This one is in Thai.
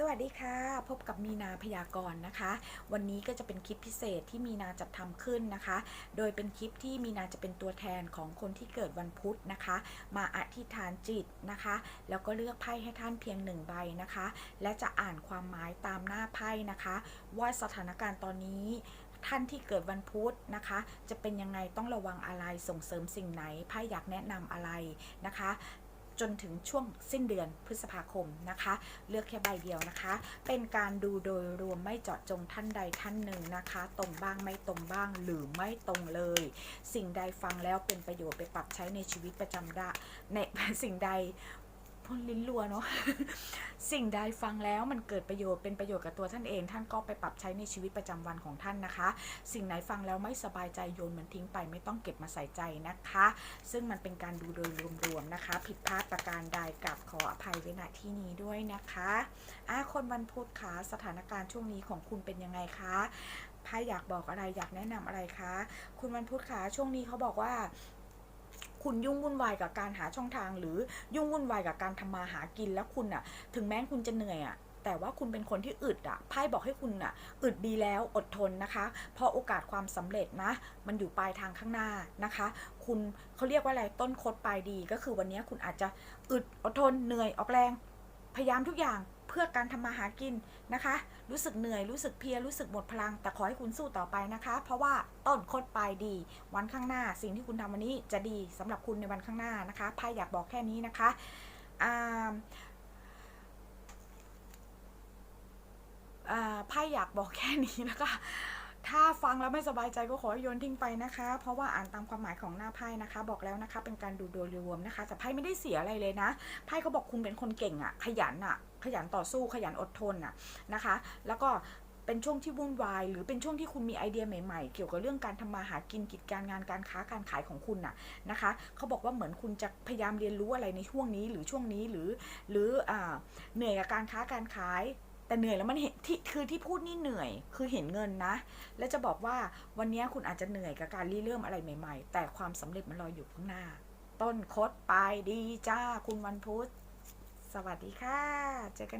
สวัสดีค่ะ พบกับมีนาพยากรณ์นะคะ วันนี้ก็จะเป็นคลิปพิเศษที่มีนาจัดทำขึ้นนะคะ โดยเป็นคลิปที่มีนาจะเป็นตัวแทนของคนที่เกิดวันพุธนะคะ มาอธิษฐานจิตนะคะ แล้วก็เลือกไพ่ให้ท่านเพียงหนึ่งใบนะคะ และจะอ่านความหมายตามหน้าไพ่นะคะ ว่าสถานการณ์ตอนนี้ท่านที่เกิดวันพุธนะคะ จะเป็นยังไงต้องระวังอะไรส่งเสริมสิ่งไหนไพ่อยากแนะนำอะไรนะคะ จนถึงช่วงสิ้นเดือนพฤษภาคมนะคะ เลือกแค่ใบเดียวนะคะ เป็นการดูโดยรวมไม่เจาะจงท่านใดท่านหนึ่งนะคะ ตรงบ้างไม่ตรงบ้างหรือไม่ตรงเลย สิ่งใดฟังแล้วเป็นประโยชน์ไปปรับใช้ในชีวิตประจำได้ในสิ่งใด พนลิ้นรัวเนาะสิ่งใดฟังแล้วมันเกิดประโยชน์เป็นประโยชน์กับตัวท่านเอง ท่านก็ไปปรับใช้ในชีวิตประจำวันของท่านนะคะ สิ่งไหนฟังแล้วไม่สบายใจโยนมันทิ้งไปไม่ต้องเก็บมาใส่ใจนะคะ ซึ่งมันเป็นการดูโดยรวมๆนะคะ ผิดพลาดประการใดกับขออภัยไว้ณที่นี้ด้วยนะคะอะคนวันพุธคะสถานการณ์ช่วงนี้ของคุณเป็นยังไงคะไพ่อยากบอกอะไรอยากแนะนำอะไรคะ คุณวันพุธคะช่วงนี้เขาบอกว่า คุณยุ่งวุ่นวายกับการหาช่องทาง หรือยุ่งวุ่นวายกับการทำมาหากินแล้วคุณอะถึงแม้คุณจะเหนื่อยอะแต่ว่าคุณเป็นคนที่อึดอะไพ่บอกให้คุณอะอึดดีแล้วอดทนนะคะ เพราะโอกาสความสำเร็จนะ มันอยู่ปลายทางข้างหน้านะคะ คุณเขาเรียกว่าอะไรต้นคดปลายดีก็คือวันนี้คุณอาจจะอึดอดทนเหนื่อยออกแรง พยายามทุกอย่าง เพื่อการทำมาหากินนะคะ รู้สึกเหนื่อยรู้สึกเพียรู้สึกหมดพลัง แต่ขอให้คุณสู้ต่อไปนะคะ เพราะว่าต้นคดปลายดี วันข้างหน้า สิ่งที่คุณทำวันนี้จะดีสำหรับคุณในวันข้างหน้านะคะไพ่อยากบอกแค่นี้นะคะอ่าอ่าไพ่อยากบอกแค่นี้แล้วก็ถ้าฟังแล้วไม่สบายใจก็ขอให้โยนทิ้งไปนะคะ เพราะว่าอ่านตามความหมายของหน้าไพ่นะคะ บอกแล้วนะคะ เป็นการดูโดยรวมนะคะ แต่ไพ่ไม่ได้เสียอะไรเลยนะ ไพ่เขาบอกคุณเป็นคนเก่งอะขยันอะ ขยันต่อสู้ขยันอดทนอะนะคะ แล้วก็เป็นช่วงที่วุ่นวาย หรือเป็นช่วงที่คุณมีไอเดียใหม่ๆ เกี่ยวกับเรื่องการทำมาหากินกิจการงานการค้าการขายของคุณน่ะนะคะเขาบอกว่าเหมือนคุณจะพยายามเรียนรู้อะไรในช่วงนี้หรือช่วงนี้หรือ หรืออเหนื่อยกับการค้าการขายแต่เหนื่อยแล้วมันเห็นที่คือที่พูดนี่เหนื่อยคือเห็นเงินนะ และจะบอกว่าวันนี้คุณอาจจะเหนื่อยกับการรีเริ่มอะไรใหม่ ๆ แต่ความสำเร็จมันรออยู่ข้างหน้า ต้นคดปลายดีจ้าคุณวันพุธ สวัสดีค่ะ เจอกัน